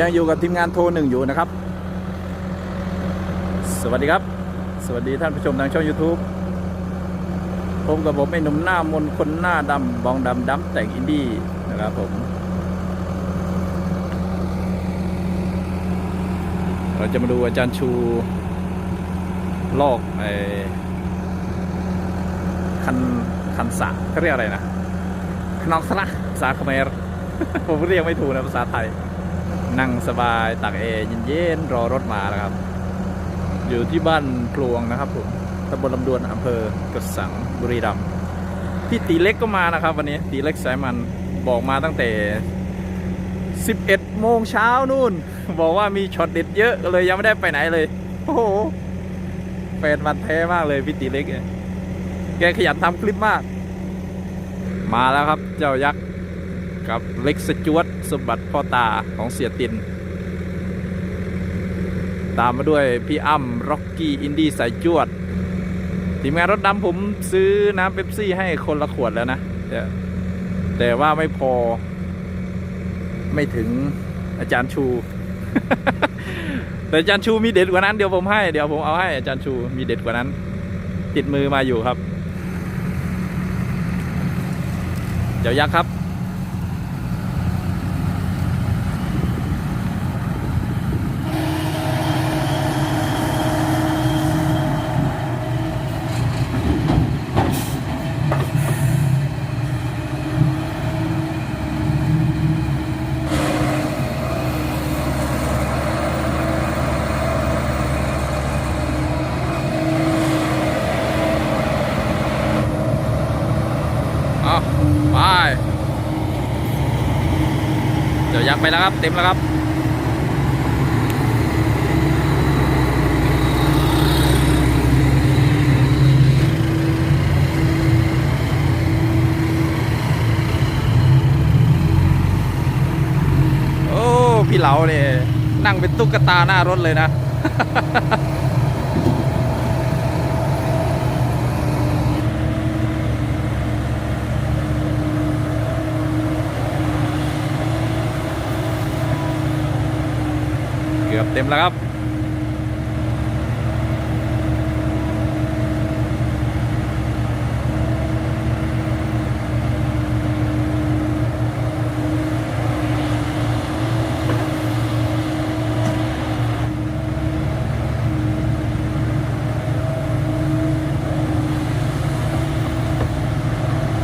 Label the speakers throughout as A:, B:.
A: ยังอยู่กับทีมงานโทรหนึ่งอยู่นะครับ สวัสดีครับ สวัสดีท่านผู้ชมทางช่อง YouTube ผมกับผมไอ้หนุ่มหน้ามนคนหน้าดำบองดำดำแต่งอินดี้นะครับผม เราจะมาดูอาจารย์ชู ลอกไอ้คันคันสะเขาเรียกอะไรนะขนองสละภาษาเขมรผมเรียกไม่ถูกนะภาษาไทย นั่งสบายตักเอร์เย็นๆรอรถมานะครับ อยู่ที่บ้านพลวงนะครับผมตำบลลำดวนอำเภอกระสังบุรีรัมย์พี่ตีเล็กก็มานะครับ วันนี้ตีเล็กสายมันบอกมาตั้งแต่ 11 โมงเช้านู่น บอกว่ามีช็อตเด็ดเยอะเลยยังไม่ได้ไปไหนเลย โอ้โหแฟนมันแท้มากเลยพี่ตีเล็กแกขยันทำคลิปมาก มาแล้วครับเจ้ายักษ์ กับเล็กสจวตสมบัติพ่อตาของเสียติน ตามมาด้วยพี่อ้ำร็อกกี้อินดี้สายจวด ทีมงานรถดำผมซื้อน้ำเป๊ปซี่ให้คนละขวดแล้วนะแต่แต่ว่าไม่พอ ไม่ถึงอาจารย์ชู แต่อาจารย์ชูมีเด็ดกว่านั้นเดี๋ยวผมให้ เดี๋ยวผมเอาให้อาจารย์ชูมีเด็ดกว่านั้น ติดมือมาอยู่ครับ เดี๋ยวยักษ์ครับ เอาไป เดี๋ยวยักษ์ ไปแล้วครับ เต็มแล้วครับโอ้พี่เหลาเนี่ยนั่งเป็นตุ๊กตาหน้ารถเลยนะ กือบเต็มแล้วครับ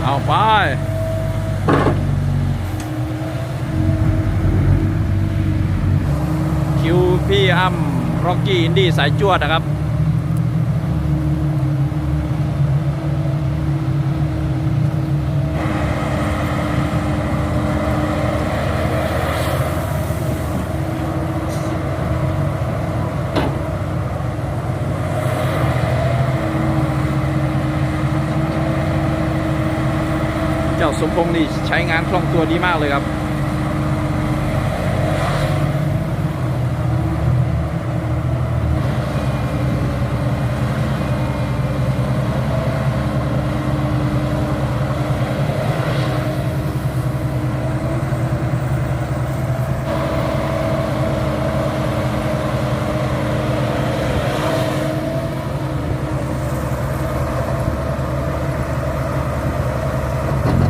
A: เอาไป คิว พี่อ้ำร็อกกี้อินดี้สายจวดนะครับ เจ้าสมพงษ์นี่ใช้งานคล่องตัวดีมากเลยครับ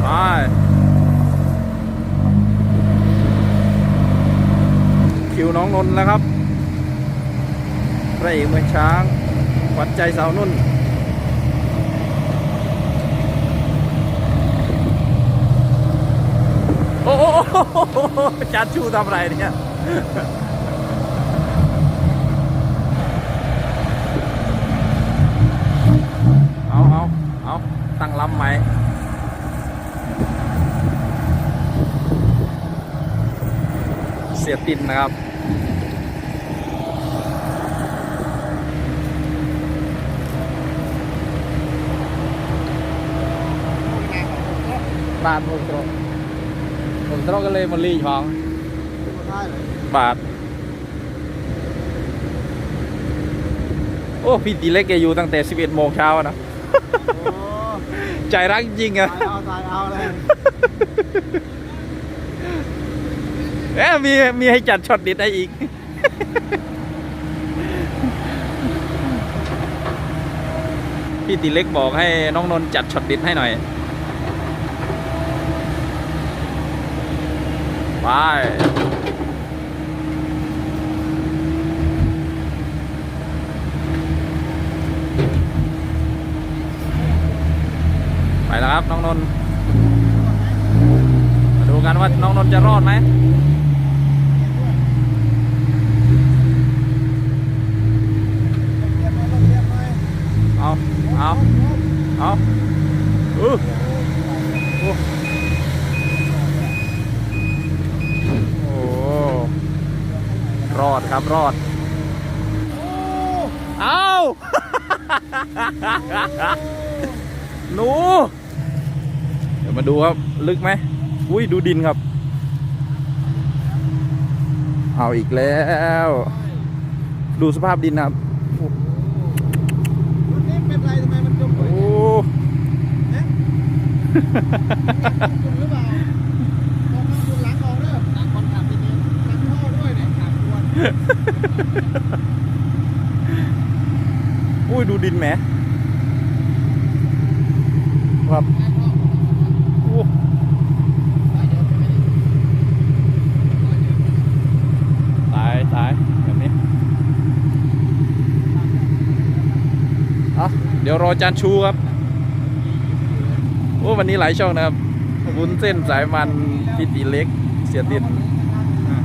A: ไปคิว นนนท์แล้วครับพระเอกเมืองช้างขวัญใจสาวนุ่นโอ้โหจานชูทำไรเนี่ยเอาเอาเอาตั้งลำไหม่เสียตินนะครับ บาทผมตรงผมตรงก็เลยมาลีของบาทโอ้พี่ตีเล็กแกอยู่ตั้งแต่ 11 โมงเช้าอะนะใจรักจริงอะ
B: ตายเอาตายเอาเลย
A: เเอ๊ะมีมีให้จัดช็อตดิดให้อีก พี่ตีเล็กบอกให้น้องนนท์จัดช็อตดิดให้หน่อย ไปไปแล้วครับ น้องนนท์มาดูกันว่าน้องนนท์จะรอดไหมเอาเอาเอาอืออ้โอ้รอด ครับรอด เอาหนู เดี๋ยวมาดูครับ ลึกไหม อุ้ยดูดินครับ เอาอีกแล้ว ดูสภาพดินนะครับ
B: รถนี้เป็นไรทำไมมันจม
A: โอ้
B: อุ้ย
A: ดูดินแหมครับโอ้ตายตายแบบนี้เอาเดี๋ยวรอจานชูครับ โอ้วันนี้หลายช่องนะครับวุ้นเส้นสายมันพิตีเล็ก เสียดินอะ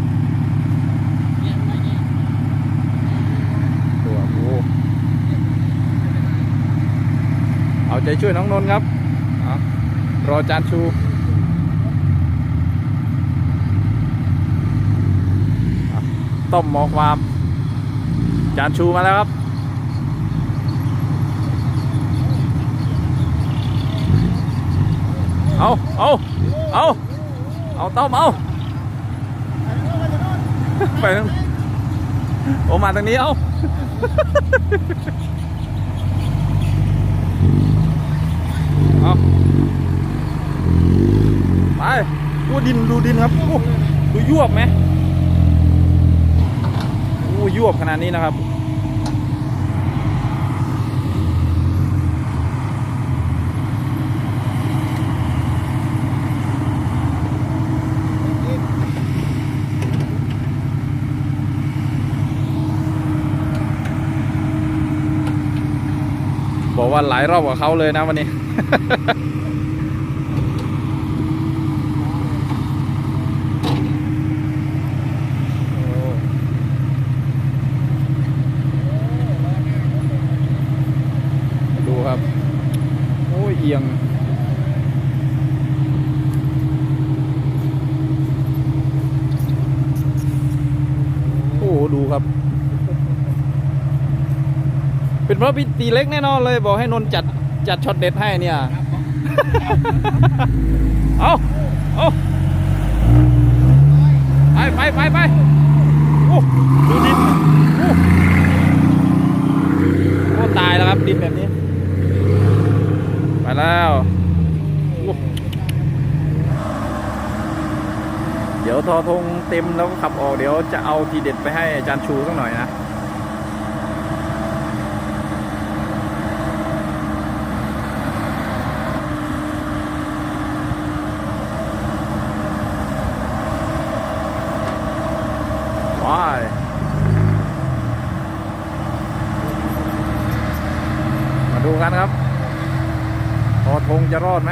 A: ตัวโอ้เอา ใจช่วยน้องนนท์ครับรอจานชูต้มหมอความ จานชูมาแล้วครับ เอาเอาเอาเอาต้มเอาไปทางโอมาทางนี้เอา เอาไปดูดินดูดินครับโอ้ดูยวบไหมโอ้ยวบขนาดนี้นะครับบอกว่าหลายรอบกว่าเขาเลยนะวันนี้ ดูครับ โอ้ยเอียงโอ้โหดูครับ เป็นเพราะพี่ตีเล็กแน่นอนเลย บอกให้นนจัด จัดช็อตเด็ดให้เนี่ย เอาเอาไปไปไปไปโอ้ดูดินโอ้โอ้ตายแล้วครับดินแบบนี้ ไปแล้วเดี๋ยวทอทงเต็มแล้วก็ขับออกเดี๋ยวจะเอาทีเด็ดไปให้อาจารย์ชูสักหน่อยนะ ไปมา ดูกันครับพอธงจะรอดไหม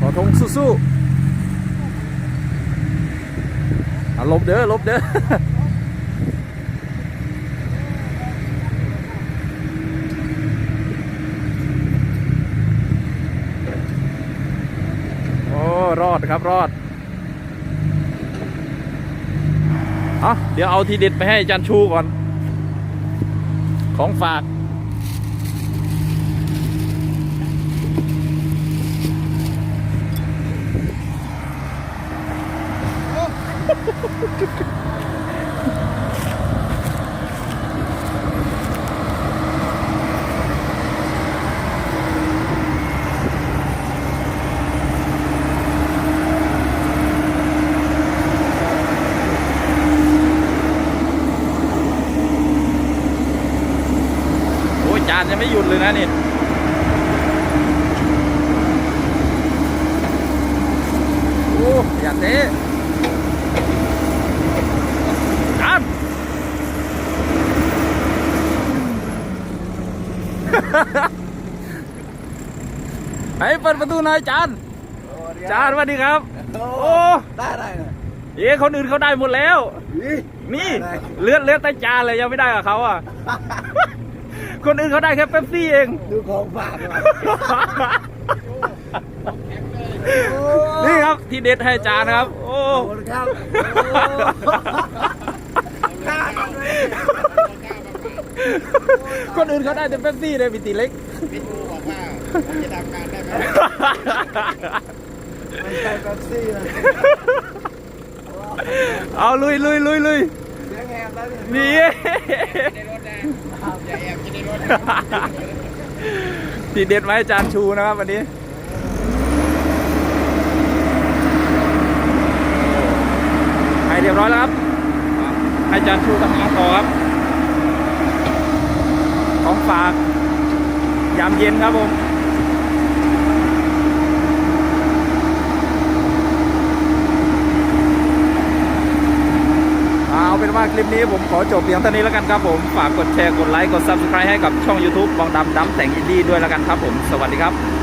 A: พอธงสู้ๆอะลบเด้อลบเด้อ รอด ครับรอดเอาเดี๋ยวเอาทีเด็ดไปให้อาจันชูก่อน ของฝากานยังไม่หยุดเลยนะนี่โอ้อย่าเตะจานให้เปิดประตูหน่อยจานจานสวัสดีครับ โอ้
B: ได้ได้เลย
A: เอ๊ะคนอื่นเขาได้หมดแล้ว นี่เลือดเลือดแต่จานเลยยังไม่ได้กับเขาอะ คนอื่นเขาได้แค่เป๊ปซี่เอง
B: ดูของฝากหน่อย
A: นี่ครับที่เด็ดให้จานนะครับ โอ้
B: ขอบคุณครับกล้ากันเลย
A: คนอื่นเขาได้แต่เป๊ปซี่เลยปิติเล็ก
B: พี่ดูบอกว่าผมจะทำงานได้ไหมไม่ใช่เป๊ปซี่นะ
A: เอาลุยลุยลุยลุย
B: เสียงแหบแล้วเนี่
A: ทีเด็ดไหมาให้จานชูนะครับวันนี้ให้เรียบร้อยแล้วครับ ให้จานชูทำงานต่อครับ ของฝากยามเย็นครับผม เอาคลิปนี้ผมขอจบเพียงเท่านี้แล้วกันครับผม ฝากกดแชร์ กดไลค์ กด Subscribe ให้กับช่อง YouTube บองดำดำแต่งอินดี้ด้วยแล้วกันครับผม สวัสดีครับ